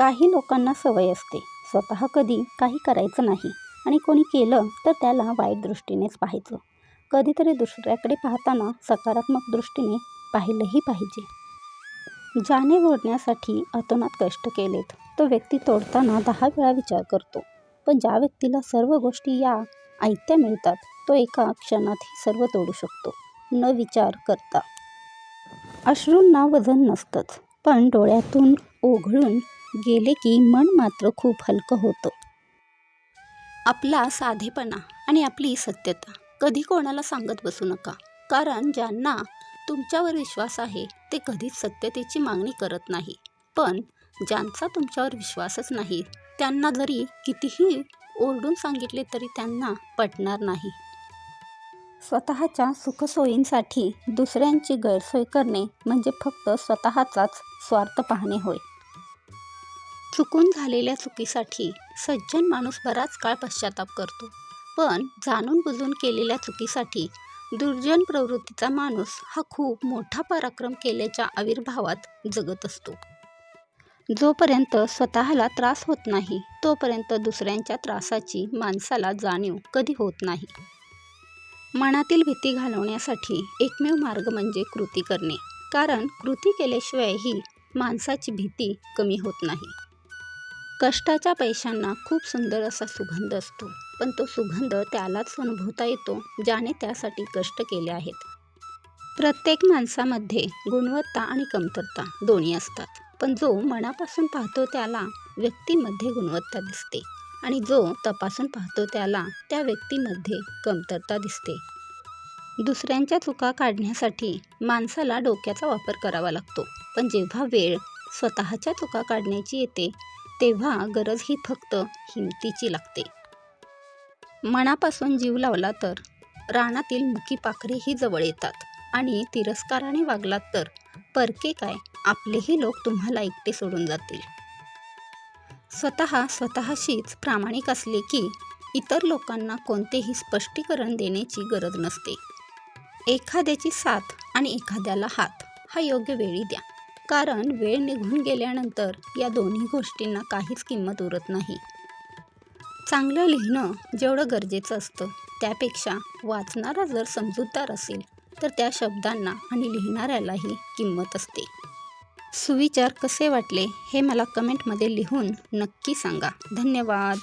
काही लोकांना सवय असते. स्वतः कधी काही करायचं नाही आणि कोणी केलं तर त्याला वाईट दृष्टीनेच पाहायचं. कधीतरी दुसऱ्याकडे पाहताना सकारात्मक दृष्टीने पाहिलंही पाहिजे. ज्याने ओढण्यासाठी अतोनात कष्ट केलेत. तो व्यक्ती तोडताना दहा वेळा विचार करतो. पण ज्या व्यक्तीला सर्व गोष्टी या आयत्या मिळतात तो एका क्षणातही सर्व तोडू शकतो. न विचार करता. अश्रूंना वजन नसतंच. पण डोळ्यातून ओघळून गेले की मन मात्र खूप हलकं होतं. आपला साधेपणा आणि आपली सत्यता कधी कोणाला सांगत बसू नका. कारण ज्यांना तुमच्यावर विश्वास आहे ते कधीच सत्यतेची मागणी करत नाही. पण ज्यांचा तुमच्यावर विश्वासच नाही त्यांना जरी कितीही ओरडून सांगितले तरी त्यांना पटणार नाही. स्वतःच्या सुखसोयींसाठी दुसऱ्यांची गैरसोय करणे म्हणजे फक्त स्वतःचाच स्वार्थ पाहणे होय. चुकून झालेल्या चुकीसाठी सज्जन माणूस बराच काळ पश्चाताप करतो. पण जाणून बुजून केलेल्या चुकीसाठी दुर्जन प्रवृत्तीचा माणूस हा खूप मोठा पराक्रम केल्याच्या आविर्भावात जगत असतो. जोपर्यंत स्वतःला त्रास होत नाही तोपर्यंत दुसऱ्यांच्या त्रासाची माणसाला जाणीव कधी होत नाही. मनातील भीती घालवण्यासाठी एकमेव मार्ग म्हणजे कृती करणे. कारण कृती केल्याशिवायही माणसाची भीती कमी होत नाही. कष्टाच्या पैशांना खूप सुंदर असा सुगंध असतो. पण तो सुगंध त्यालाच अनुभवता येतो ज्याने त्यासाठी कष्ट केले आहेत. प्रत्येक माणसामध्ये गुणवत्ता आणि कमतरता दोन्ही असतात. पण जो मनापासून पाहतो त्याला व्यक्तीमध्ये गुणवत्ता दिसते आणि जो तपासून पाहतो त्याला त्या व्यक्तीमध्ये कमतरता दिसते. दुसऱ्यांच्या चुका काढण्यासाठी माणसाला डोक्याचा वापर करावा लागतो. पण जेव्हा वेळ स्वतःच्या चुका काढण्याची येते तेव्हा गरज ही फक्त हिमतीची लागते. मनापासून जीव लावला तर रानातील मुकी पाखरेही जवळ येतात आणि तिरस्काराने वागलात तर परके काय आपलेही लोक तुम्हाला एकटे सोडून जातील. स्वतः स्वतःशीच प्रामाणिक असले की इतर लोकांना कोणतेही स्पष्टीकरण देण्याची गरज नसते. एखाद्याची साथ आणि एखाद्याला हात हा योग्य वेळी द्या. कारण वेळ निघून गेल्यानंतर या दोन्ही गोष्टींना काहीच किंमत उरत नाही. चांगलं लिहिणं जेवढं गरजेचं असतं त्यापेक्षा वाचणारा जर समजूतदार असेल तर त्या शब्दांना आणि लिहिणाऱ्यालाही किंमत असते. सुविचार कसे वाटले हे मला कमेंटमध्ये लिहून नक्की सांगा. धन्यवाद.